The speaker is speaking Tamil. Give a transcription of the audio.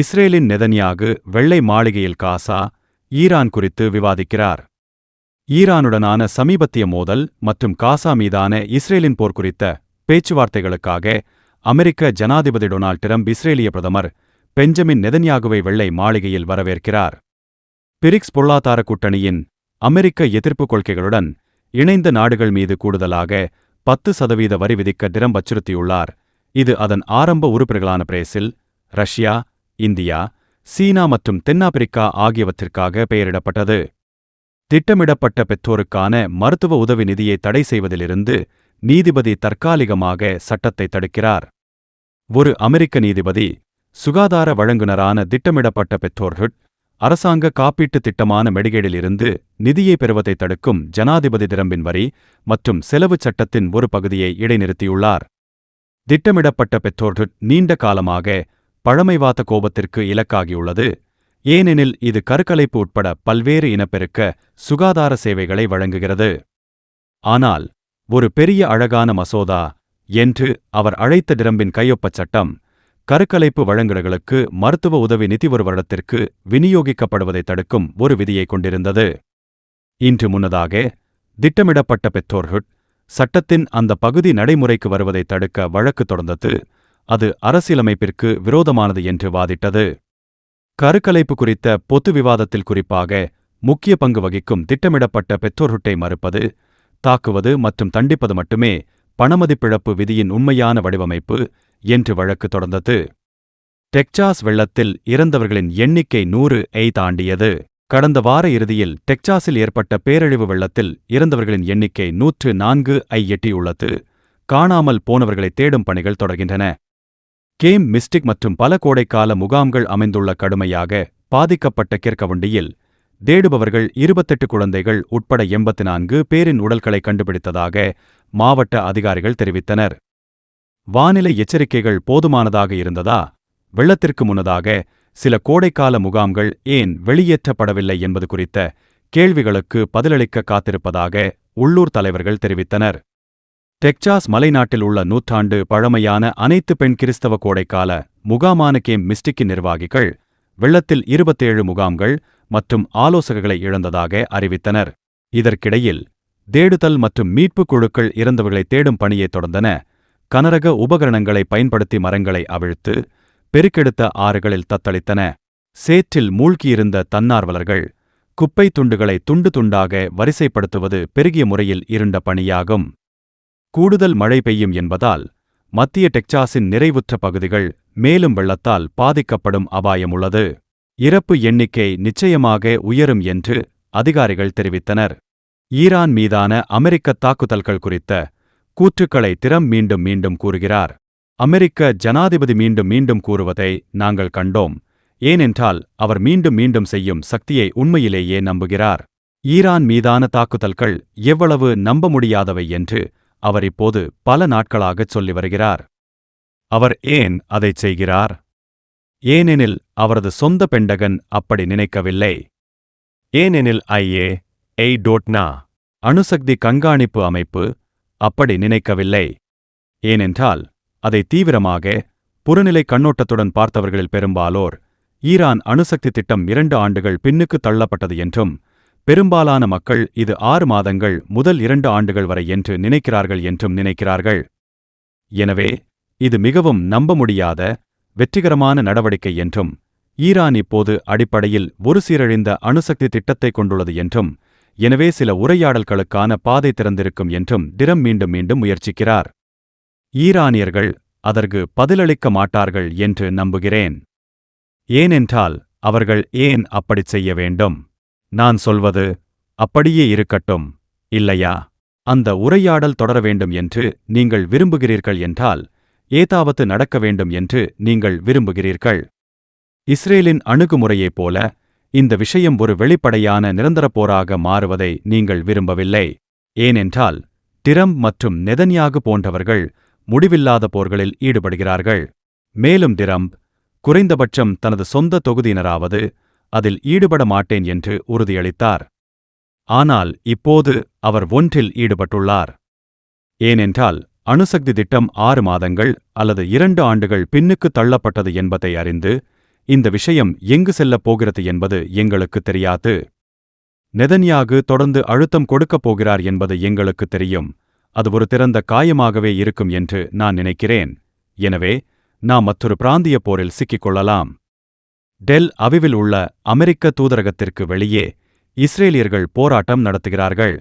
இஸ்ரேலின் நெதன்யாகு வெள்ளை மாளிகையில் காசா ஈரான் குறித்து விவாதிக்கிறார். ஈரானுடனான சமீபத்திய மோதல் மற்றும் காசா மீதான இஸ்ரேலின் போர் குறித்த பேச்சுவார்த்தைகளுக்காக அமெரிக்க ஜனாதிபதி டொனால்ட் டிரம்ப் இஸ்ரேலிய பிரதமர் பெஞ்சமின் நெதன்யாகுவை வெள்ளை மாளிகையில் வரவேற்கிறார். பிரிக்ஸ் பொருளாதார கூட்டணியின் அமெரிக்க எதிர்ப்பு கொள்கைகளுடன் இணைந்த நாடுகள் மீது கூடுதலாக பத்து சதவீத வரி விதிக்க டிரம்ப் அச்சுறுத்தியுள்ளார். இது அதன் ஆரம்ப உறுப்பினர்களான பிரேசில் ரஷ்யா இந்தியா சீனா மற்றும் தென்னாப்பிரிக்கா ஆகியவற்றிற்காக பெயரிடப்பட்டது. திட்டமிடப்பட்ட பெற்றோருக்கான மருத்துவ உதவி நிதியை தடை செய்வதிலிருந்து நீதிபதி தற்காலிகமாக சட்டத்தை தடுக்கிறார். ஒரு அமெரிக்க நீதிபதி சுகாதார வழங்குனரான திட்டமிடப்பட்ட பெற்றோர்கள் அரசாங்க காப்பீட்டுத் திட்டமான மெடிகேடிலிருந்து நிதியை பெறுவதை தடுக்கும் ஜனாதிபதி திரம்பின் வரி மற்றும் செலவுச் சட்டத்தின் ஒரு பகுதியை இடைநிறுத்தியுள்ளார். திட்டமிடப்பட்ட பெற்றோர்கள் நீண்ட காலமாக பழமைவாத கோபத்திற்கு இலக்காகியுள்ளது. ஏனெனில் இது கருக்கலைப்பு உட்பட பல்வேறு இனப்பெருக்க சுகாதார சேவைகளை வழங்குகிறது. ஆனால் ஒரு பெரிய அழகான மசோதா என்று அவர் அழைத்த டிரம்பின் கையொப்பச் சட்டம் கருக்கலைப்பு வழங்குகளுக்கு மருத்துவ உதவி நிதி ஒரு வருடத்திற்கு விநியோகிக்கப்படுவதை தடுக்கும் ஒரு விதியை கொண்டிருந்தது. இன்று முன்னதாக திட்டமிடப்பட்ட பெற்றோர்ஹுட் சட்டத்தின் அந்த பகுதி நடைமுறைக்கு வருவதை தடுக்க வழக்கு தொடர்ந்தது. அது அரசியலமைப்பிற்கு விரோதமானது என்று வாதிட்டது. கருக்கலைப்பு குறித்த பொது விவாதத்தில் குறிப்பாக முக்கிய பங்கு வகிக்கும் திட்டமிடப்பட்ட பெற்றோர்ஹுட்டை மறுப்பது தாக்குவது மற்றும் தண்டிப்பது மட்டுமே பணமதிப்பிழப்பு விதியின் உண்மையான வடிவமைப்பு என்று வழக்கு தொடர்ந்தது. டெக்சாஸ் வெள்ளத்தில் இறந்தவர்களின் எண்ணிக்கை நூறு ஐ தாண்டியது. கடந்த வார இறுதியில் டெக்சாஸில் ஏற்பட்ட பேரழிவு வெள்ளத்தில் இறந்தவர்களின் எண்ணிக்கை நூற்று நான்கு ஐ எட்டியுள்ளது. காணாமல் போனவர்களை தேடும் பணிகள் தொடர்கின்றன. கேம் மிஸ்டிக் மற்றும் பல கோடைக்கால முகாம்கள் அமைந்துள்ள கடுமையாக பாதிக்கப்பட்ட கிற்கவண்டியில் தேடுபவர்கள் இருபத்தெட்டு குழந்தைகள் உட்பட எண்பத்து நான்கு பேரின் உடல்களை கண்டுபிடித்ததாக மாவட்ட அதிகாரிகள் தெரிவித்தனர். வானிலை எச்சரிக்கைகள் போதுமானதாக இருந்ததா? வெள்ளத்திற்கு முன்னதாக சில கோடைக்கால முகாம்கள் ஏன் வெளியேற்றப்படவில்லை என்பது குறித்த கேள்விகளுக்கு பதிலளிக்க காத்திருப்பதாக உள்ளூர் தலைவர்கள் தெரிவித்தனர். டெக்சாஸ் மலைநாட்டில் உள்ள நூற்றாண்டு பழமையான அனைத்து பெண் கிறிஸ்தவ கோடைக்கால முகாமான கேம் மிஸ்டிக்கின் நிர்வாகிகள் வெள்ளத்தில் இருபத்தேழு முகாம்கள் மற்றும் ஆலோசகர்களை இழந்ததாக அறிவித்தனர். இதற்கிடையில் தேடுதல் மற்றும் மீட்புக் குழுக்கள் இறந்தவர்களை தேடும் பணியை தொடர்ந்தன. கனரக உபகரணங்களை பயன்படுத்தி மரங்களை அவிழ்த்து பெருக்கெடுத்த ஆறுகளில் தத்தளித்தன. சேற்றில் மூழ்கியிருந்த தன்னார்வலர்கள் குப்பை துண்டுகளை துண்டு துண்டாக வரிசைப்படுத்துவது பெருகிய முறையில் இருண்ட பணியாகும். கூடுதல் மழை பெய்யும் என்பதால் மத்திய டெக்சாஸின் நிறைவுற்ற பகுதிகள் மேலும் வெள்ளத்தால் பாதிக்கப்படும் அபாயம் உள்ளது இறப்பு எண்ணிக்கை நிச்சயமாக உயரும் என்று அதிகாரிகள் தெரிவித்தனர். ஈரான் மீதான அமெரிக்க தாக்குதல்கள் குறித்த கூற்றுக்களை திறம் மீண்டும் மீண்டும் கூறுகிறார். அமெரிக்க ஜனாதிபதி மீண்டும் மீண்டும் கூறுவதை நாங்கள் கண்டோம். ஏனென்றால் அவர் மீண்டும் மீண்டும் செய்யும் சக்தியை உண்மையிலேயே நம்புகிறார். ஈரான் மீதான தாக்குதல்கள் எவ்வளவு நம்ப முடியாதவை என்று அவர் இப்போது பல நாட்களாகச் சொல்லி வருகிறார். அவர் ஏன் அதைச் செய்கிறார்? ஏனெனில் அவரது சொந்த பெண்டகன் அப்படி நினைக்கவில்லை. ஏனெனில் ஐஏ எய் டோட்னா அணுசக்தி கண்காணிப்பு அமைப்பு அப்படி நினைக்கவில்லை. ஏனென்றால் அதை தீவிரமாக புறநிலை கண்ணோட்டத்துடன் பார்த்தவர்களில் பெரும்பாலோர் ஈரான் அணுசக்தி திட்டம் இரண்டு ஆண்டுகள் பின்னுக்கு தள்ளப்பட்டது என்றும் பெரும்பாலான மக்கள் இது ஆறு மாதங்கள் முதல் இரண்டு ஆண்டுகள் வரை என்று நினைக்கிறார்கள் என்றும் நினைக்கிறார்கள். எனவே இது மிகவும் நம்ப முடியாத வெற்றிகரமான நடவடிக்கை என்றும் ஈரான் இப்போது அடிப்படையில் ஒரு சீரழிந்த அணுசக்தி திட்டத்தை கொண்டுள்ளது என்றும் எனவே சில உரையாடல்களுக்கான பாதை திறந்திருக்கும் என்றும் டிரம் மீண்டும் மீண்டும் முயற்சிக்கிறார். ஈரானியர்கள் அதற்கு பதிலளிக்க மாட்டார்கள் என்று நம்புகிறேன். ஏனென்றால் அவர்கள் ஏன் அப்படிச் செய்ய வேண்டும்? நான் சொல்வது அப்படியே இருக்கட்டும் இல்லையா? அந்த உரையாடல் தொடர வேண்டும் என்று நீங்கள் விரும்புகிறீர்கள் என்றால் ஏதாவது நடக்க வேண்டும் என்று நீங்கள் விரும்புகிறீர்கள். இஸ்ரேலின் அணுகுமுறையைப் போல இந்த விஷயம் ஒரு வெளிப்படையான நிரந்தர போராக மாறுவதை நீங்கள் விரும்பவில்லை. ஏனென்றால் டிரம் மற்றும் நெதன்யாகு போன்றவர்கள் முடிவில்லாத போர்களில் ஈடுபடுகிறார்கள். மேலும் டிரம்ப் குறைந்தபட்சம் தனது சொந்த தொகுதியினராவது அதில் ஈடுபட மாட்டேன் என்று உறுதியளித்தார். ஆனால் இப்போது அவர் ஒன்றில் ஈடுபட்டுள்ளார். ஏனென்றால் அணுசக்தி திட்டம் ஆறு மாதங்கள் அல்லது இரண்டு ஆண்டுகள் பின்னுக்கு தள்ளப்பட்டது என்பதை அறிந்து இந்த விஷயம் எங்கு செல்லப் போகிறது என்பது எங்களுக்கு தெரியாது. நெதன்யாகு தொடர்ந்து அழுத்தம் கொடுக்கப் போகிறார் என்பது எங்களுக்கு தெரியும். அது ஒரு திறந்த காயமாகவே இருக்கும் என்று நான் நினைக்கிறேன். எனவே நாம் மற்றொரு பிராந்திய போரில் சிக்கிக்கொள்ளலாம் டெல் அவிவில் உள்ள அமெரிக்க தூதரகத்திற்கு வெளியே இஸ்ரேலியர்கள் போராட்டம் நடத்துகிறார்கள்.